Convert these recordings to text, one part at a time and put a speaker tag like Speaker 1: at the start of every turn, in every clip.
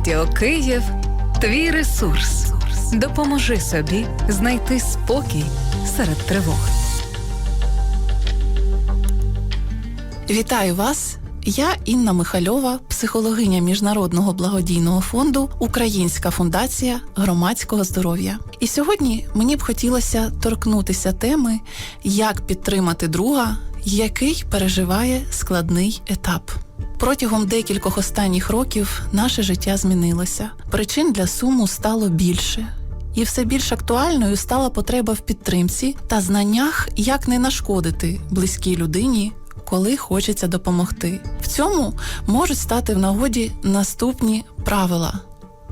Speaker 1: Радіо Київ твій ресурс. Допоможи собі знайти спокій серед тривог.
Speaker 2: Вітаю вас! Я Інна Михальова, психологиня Міжнародного благодійного фонду Українська фундація громадського здоров'я. І сьогодні мені б хотілося торкнутися теми, як підтримати друга, який переживає складний етап. Протягом декількох останніх років наше життя змінилося. Причин для суму стало більше. І все більш актуальною стала потреба в підтримці та знаннях, як не нашкодити близькій людині, коли хочеться допомогти. В цьому можуть стати в нагоді наступні правила.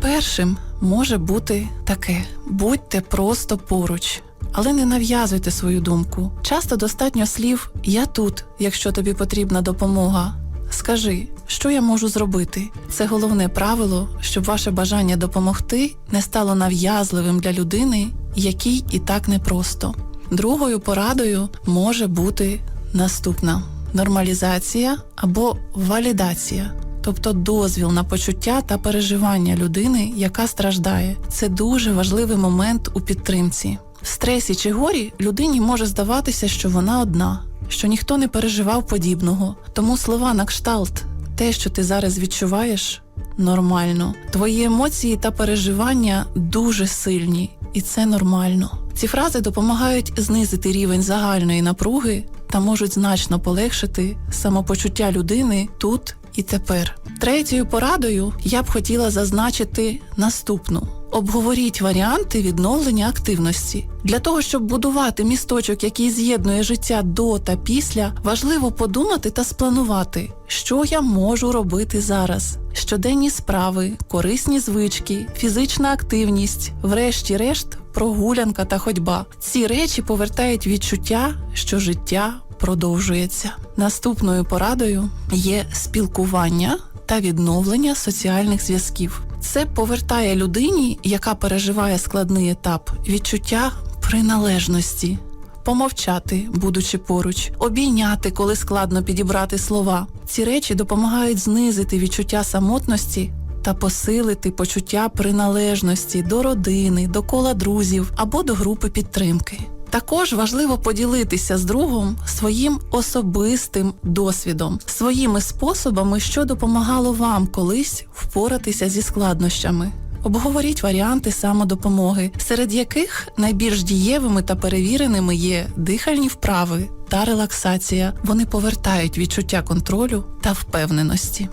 Speaker 2: Першим може бути таке: будьте просто поруч. Але не нав'язуйте свою думку. Часто достатньо слів Я тут, якщо тобі потрібна допомога. Скажи, що я можу зробити? Це головне правило, щоб ваше бажання допомогти не стало нав'язливим для людини, якій і так непросто. Другою порадою може бути наступна нормалізація або валідація, тобто дозвіл на почуття та переживання людини, яка страждає. Це дуже важливий момент у підтримці. В стресі чи горі людині може здаватися, що вона одна, що ніхто не переживав подібного. Тому слова на кшталт, те, що ти зараз відчуваєш, нормально. Твої емоції та переживання дуже сильні, і це нормально. Ці фрази допомагають знизити рівень загальної напруги та можуть значно полегшити самопочуття людини тут і тепер. Третьою порадою я б хотіла зазначити наступну. Обговоріть варіанти відновлення активності. Для того, щоб будувати місточок, який з'єднує життя до та після, важливо подумати та спланувати, що я можу робити зараз. Щоденні справи, корисні звички, фізична активність, врешті-решт, прогулянка та ходьба. Ці речі повертають відчуття, що життя продовжується. Наступною порадою є спілкування та відновлення соціальних зв'язків. Це повертає людині, яка переживає складний етап, відчуття приналежності, помовчати, будучи поруч, обійняти, коли складно підібрати слова. Ці речі допомагають знизити відчуття самотності та посилити почуття приналежності до родини, до кола друзів або до групи підтримки. Також важливо поділитися з другом своїм особистим досвідом, своїми способами, що допомагало вам колись впоратися зі складнощами. Обговоріть варіанти самодопомоги, серед яких найбільш дієвими та перевіреними є дихальні вправи та релаксація. Вони повертають відчуття контролю та впевненості.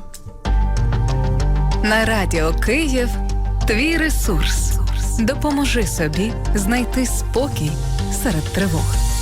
Speaker 1: На Радіо Київ твій ресурс. Допоможи собі знайти спокій серед тривог.